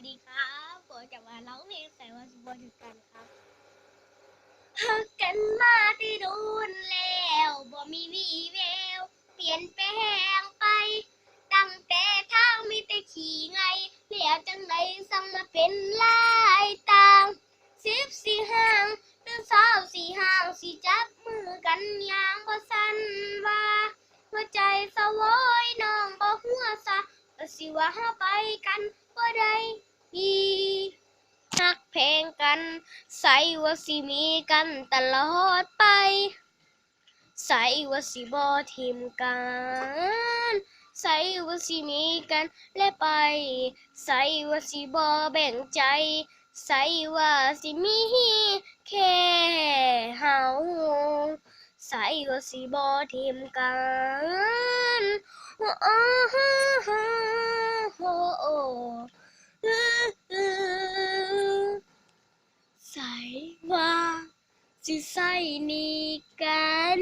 วัสดีครับผมจะมาร้องเพลงใส่วันสุบถึงกันครับหักกันมาที่โดนแล้วบ่มีวี่แววเปลี่ยนแปลงไป ตั้งแต่ทามีแต่ขี่ไงเหลียวจังไหนสั่งมาเป็นลายต่างสิบสี่ห้างหรือสาวสี่ห้างสี่จับมือกันยางบ่สั่นว่าหัวใจสวอยน้องบ่หัวซะสิว่าเฮาไปกัน กัน ใส่ว่าสิมีกันตลอดไป ใส่ว่าสิบ่ทิมกัน ใส่ว่าสิมีกันและไป ใส่ว่าสิบ่แบ่งใจ ใส่ว่าสิมีแค่เฮาใส่ว่าสิบ่ทิมกัน ใส่ว่าสิใส่นี่กัน